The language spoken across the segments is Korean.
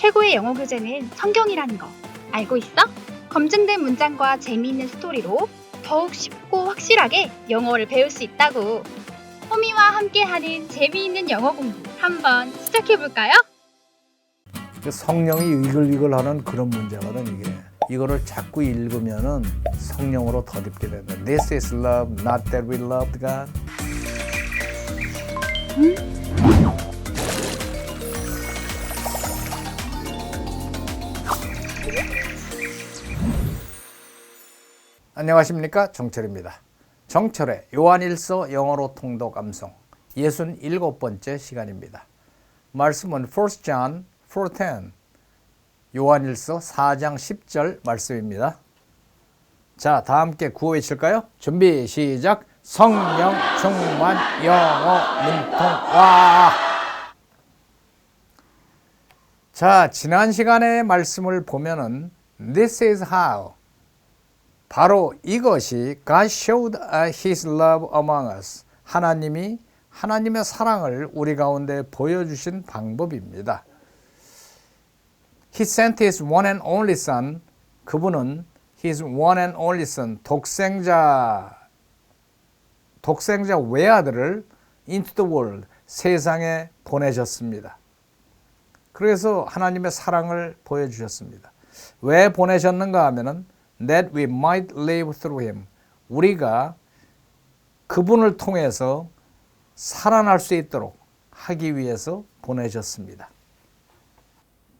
최고의 영어 교재는 성경이라는 거 알고 있어? 검증된 문장과 재미있는 스토리로 더욱 쉽고 확실하게 영어를 배울 수 있다고. 호미와 함께하는 재미있는 영어 공부 한번 시작해 볼까요? 그 성령이 이글이글하는 그런 문제거든 이게. 이거를 자꾸 읽으면은 성령으로 덧입게 된다. This is love, not that we loved God. 안녕하십니까 정철입니다. 정철의 요한일서 영어로 통독 암송 67번째 시간입니다. 말씀은 1 John 4:10 요한일서 4장 10절 말씀입니다. 자, 다 함께 구호 외칠까요? 준비 시작. 성령 충만 영어 문통 와. 자, 지난 시간의 말씀을 보면은 This is how 바로 이것이 God showed His love among us. 하나님이 하나님의 사랑을 우리 가운데 보여주신 방법입니다. He sent His one and only Son. 그분은 His one and only Son, 독생자, 독생자 외아들을 into the world, 세상에 보내셨습니다. 그래서 하나님의 사랑을 보여주셨습니다. 왜 보내셨는가 하면은 that we might live through him. 우리가 그분을 통해서 살아날 수 있도록 하기 위해서 보내셨습니다.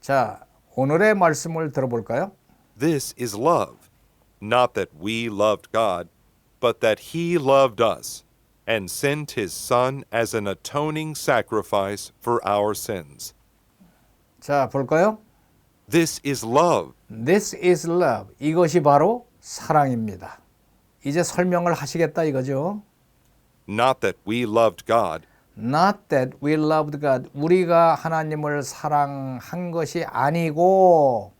자, 오늘의 말씀을 들어볼까요? This is love, not that we loved God, but that He loved us and sent His Son as an atoning sacrifice for our sins. 자, 볼까요? This is love, This is love. 이것이 바로 사랑입니다. 이제 설명을 하시겠다 이거죠. not that we loved God, Not that we loved God. 우리가 하나님을 사랑한 것이 아니고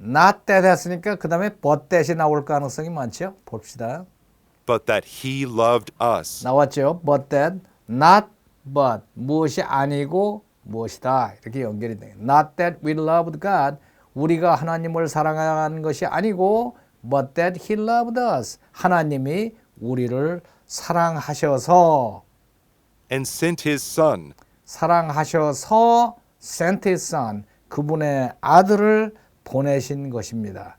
not that 했으니까 그 다음에 but that이 나올 가능성이 많죠. 봅시다. but that He loved us 나왔죠. But that, not but 무엇이 아니고 무엇이다 이렇게 연결이 돼요. Not that we loved God. 우리가 하나님을 사랑한 것이 아니고 but that He loved us. 하나님이 우리를 사랑하셔서 and sent His Son 사랑하셔서 sent His Son 그분의 아들을 보내신 것입니다.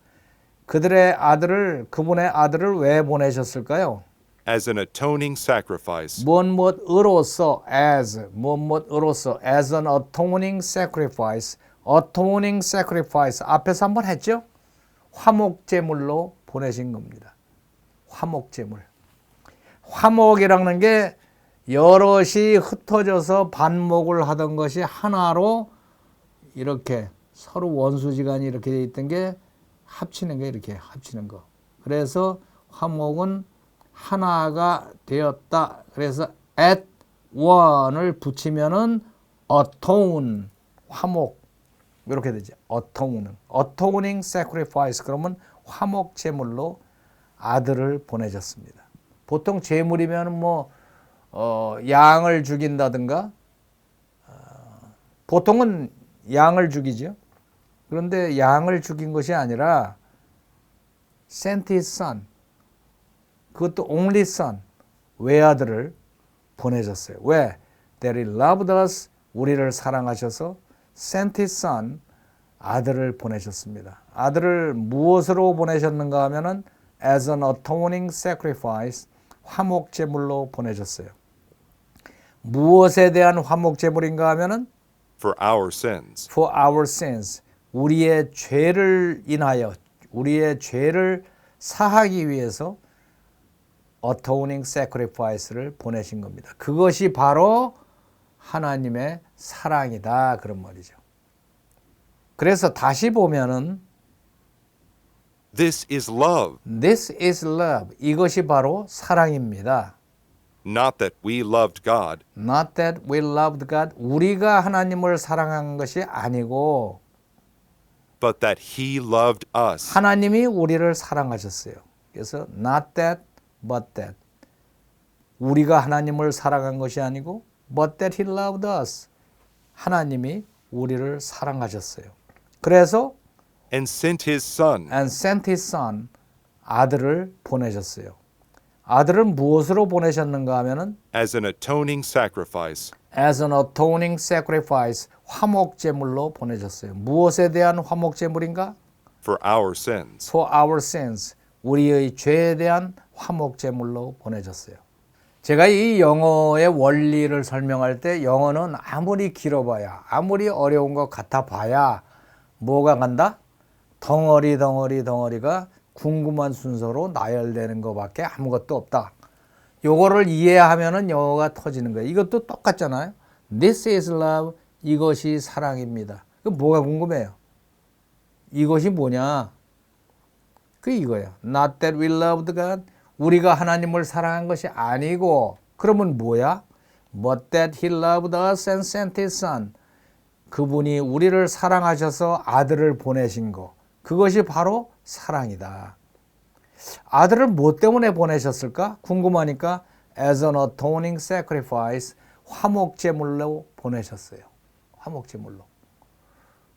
그들의 아들을 그분의 아들을 왜 보내셨을까요? As an atoning sacrifice 무엇무엇으로서 as 무엇무엇으로서 as an atoning sacrifice atoning sacrifice 앞에서 한번 했죠? 화목 제물로 보내신 겁니다. 화목 제물. 화목이라는 게 여럿이 흩어져서 반목을 하던 것이 하나로 이렇게 서로 원수지간이 이렇게 돼 있던 게 합치는 게 이렇게 합치는 거. 그래서 화목은 하나가 되었다. 그래서 at one을 붙이면은 atone 화목 이렇게 되죠. atone은 atoning sacrifice 그러면 화목 제물로 아들을 보내셨습니다. 보통 제물이면 뭐 어, 양을 죽인다든가 어, 보통은 양을 죽이죠. 그런데 양을 죽인 것이 아니라 sent his son 그것도 only son 외아들을 보내셨어요. 왜? That he loved us 우리를 사랑하셔서 sent his son 아들을 보내셨습니다. 아들을 무엇으로 보내셨는가 하면은 as an atoning sacrifice 화목 제물로 보내셨어요. 무엇에 대한 화목 제물인가 하면은 for our sins. for our sins 우리의 죄를 인하여 우리의 죄를 사하기 위해서 atoning sacrifice를 보내신 겁니다. 그것이 바로 하나님의 사랑이다 그런 말이죠. 그래서 다시 보면은 This is love, this is love 이것이 바로 사랑입니다. not that we loved God, Not that we loved God 우리가 하나님을 사랑한 것이 아니고 but that He loved us 하나님이 우리를 사랑하셨어요. 그래서 not that but that 우리가 하나님을 사랑한 것이 아니고 but that he loved us. 하나님이 우리를 사랑하셨어요. 그래서 and sent his Son and sent his son 아들을 보내셨어요. 아들을 무엇으로 보내셨는가 하면은 as an atoning sacrifice as an atoning sacrifice 화목 제물로 보내셨어요. 무엇에 대한 화목 제물인가? for our sins. for our sins 우리의 죄에 대한 화목 제물로 보내셨어요. 제가 이 영어의 원리를 설명할 때 영어는 아무리 길어봐야 아무리 어려운 것 같아 봐야 뭐가 간다? 덩어리 덩어리 덩어리가 궁금한 순서로 나열되는 것밖에 아무것도 없다. 요거를 이해하면은 영어가 터지는 거예요. 이것도 똑같잖아요. This is love. 이것이 사랑입니다. 그 뭐가 궁금해요? 이것이 뭐냐? 그 이거예요. Not that we loved God. 우리가 하나님을 사랑한 것이 아니고 그러면 뭐야? But that he loved us and sent his son. 그분이 우리를 사랑하셔서 아들을 보내신 거. 그것이 바로 사랑이다. 아들을 뭐 때문에 보내셨을까? 궁금하니까 as an atoning sacrifice 화목 제물로 보내셨어요. 화목 제물로.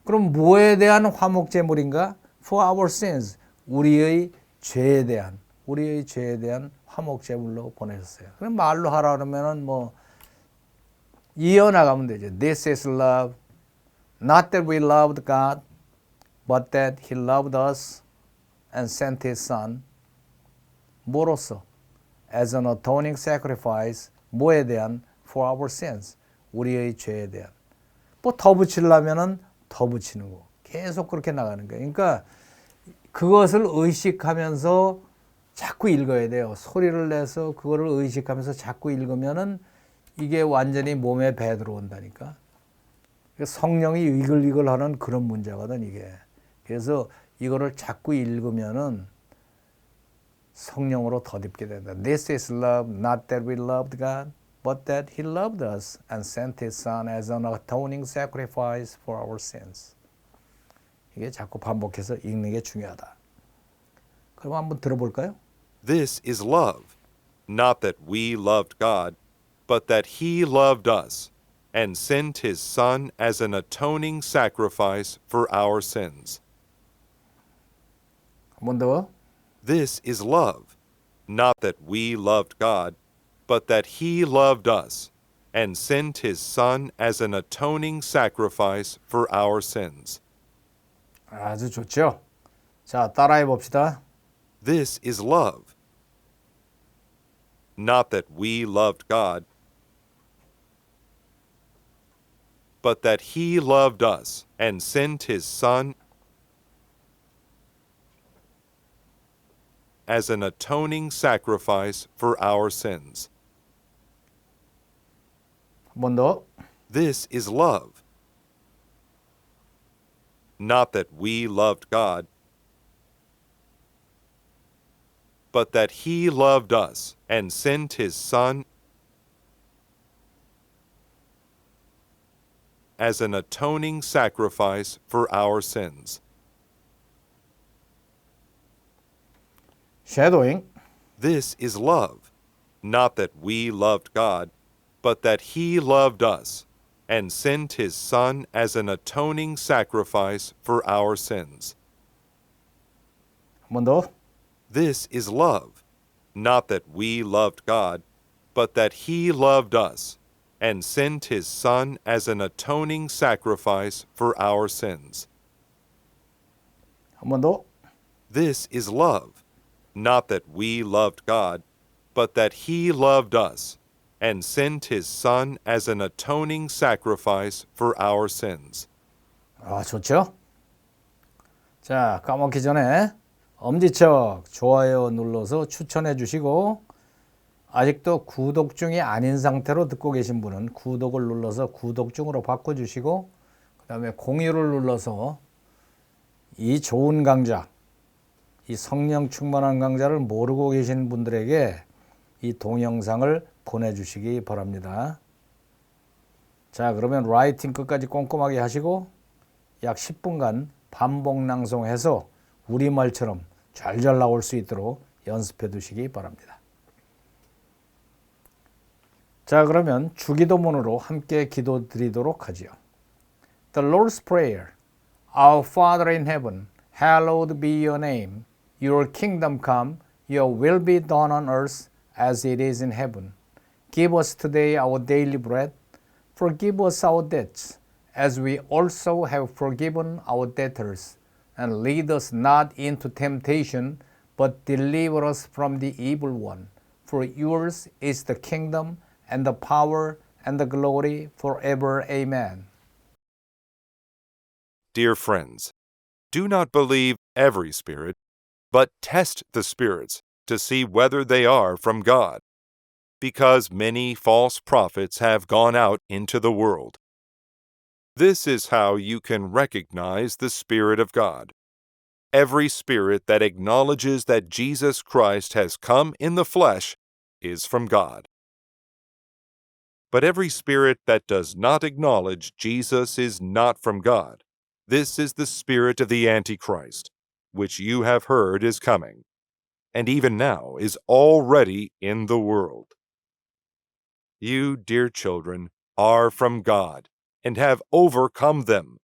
그럼 뭐에 대한 화목 제물인가? For our sins. 우리의 죄에 대한 우리의 죄에 대한 화목 제물로 보내셨어요. 그럼 말로 하라 그러면은 뭐 이어나가면 되죠. This is love. Not that we loved God, but that He loved us and sent His Son. 뭐로써? As an atoning sacrifice. 뭐에 대한? For our sins. 우리의 죄에 대한. 뭐 더 붙이려면은 더 붙이는 거. 계속 그렇게 나가는 거예요. 그러니까 그것을 의식하면서 자꾸 읽어야 돼요. 소리를 내서 그거를 의식하면서 자꾸 읽으면은 이게 완전히 몸에 배 들어온다니까. 성령이 이글이글 하는 그런 문제거든 이게. 그래서 이거를 자꾸 읽으면은 성령으로 덧입게 된다. This is love, not that we loved God, but that He loved us and sent His Son as an atoning sacrifice for our sins. 이게 자꾸 반복해서 읽는 게 중요하다. 그럼 한번 들어볼까요? This is love, not that we loved God, but that he loved us and sent his Son as an atoning sacrifice for our sins. 한 번 더. This is love, not that we loved God, but that he loved us and sent his Son as an atoning sacrifice for our sins. 아주 좋죠. 자, 따라해 봅시다. This is love. not that we loved God, but that he loved us and sent his Son as an atoning sacrifice for our sins. Bondo. This is love. Not that we loved God, but that he loved us and sent his Son as an atoning sacrifice for our sins. Shadowing. This is love, not that we loved God, but that he loved us and sent his Son as an atoning sacrifice for our sins. Mundo. This is love. Not that we loved God, but that He loved us and sent His Son as an atoning sacrifice for our sins. 한 번 더. This is love. Not that we loved God, but that He loved us and sent His Son as an atoning sacrifice for our sins. 아, 좋죠? 자, 까먹기 전에 엄지척 좋아요 눌러서 추천해 주시고 아직도 구독 중이 아닌 상태로 듣고 계신 분은 구독을 눌러서 구독 중으로 바꿔 주시고 그다음에 공유를 눌러서 이 좋은 강좌 이 성령 충만한 강좌를 모르고 계신 분들에게 이 동영상을 보내 주시기 바랍니다. 자, 그러면 라이팅 끝까지 꼼꼼하게 하시고 약 10분간 반복 낭송해서 우리말처럼 잘잘 나올 수 있도록 연습해 두시기 바랍니다. 자, 그러면 주기도문으로 함께 기도 드리도록 하지요. The Lord's Prayer. Our Father in heaven, hallowed be your name. Your kingdom come, your will be done on earth as it is in heaven. Give us today our daily bread. Forgive us our debts, as we also have forgiven our debtors. and lead us not into temptation, but deliver us from the evil one. For yours is the kingdom, and the power, and the glory forever. Amen. Dear friends, do not believe every spirit, but test the spirits to see whether they are from God, because many false prophets have gone out into the world. This is how you can recognize the Spirit of God. Every spirit that acknowledges that Jesus Christ has come in the flesh is from God. But every spirit that does not acknowledge Jesus is not from God. This is the spirit of the Antichrist, which you have heard is coming, and even now is already in the world. You, dear children, are from God, and have overcome them,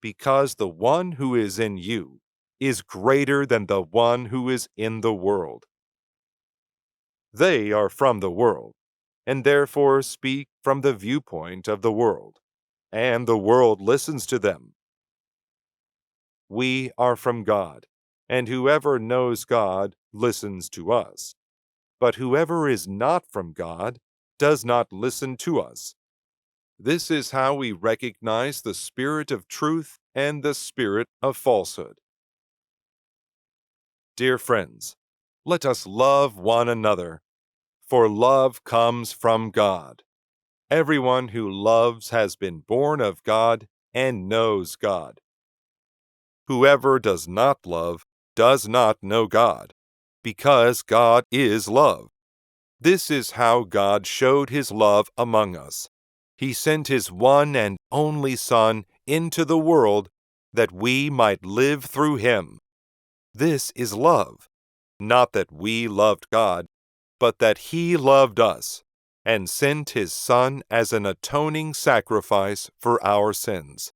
because the one who is in you is greater than the one who is in the world. They are from the world, and therefore speak from the viewpoint of the world, and the world listens to them. We are from God, and whoever knows God listens to us. But whoever is not from God does not listen to us. This is how we recognize the spirit of truth and the spirit of falsehood. Dear friends, let us love one another, for love comes from God. Everyone who loves has been born of God and knows God. Whoever does not love does not know God, because God is love. This is how God showed his love among us. He sent his one and only Son into the world that we might live through him. This is love, not that we loved God, but that he loved us and sent his Son as an atoning sacrifice for our sins.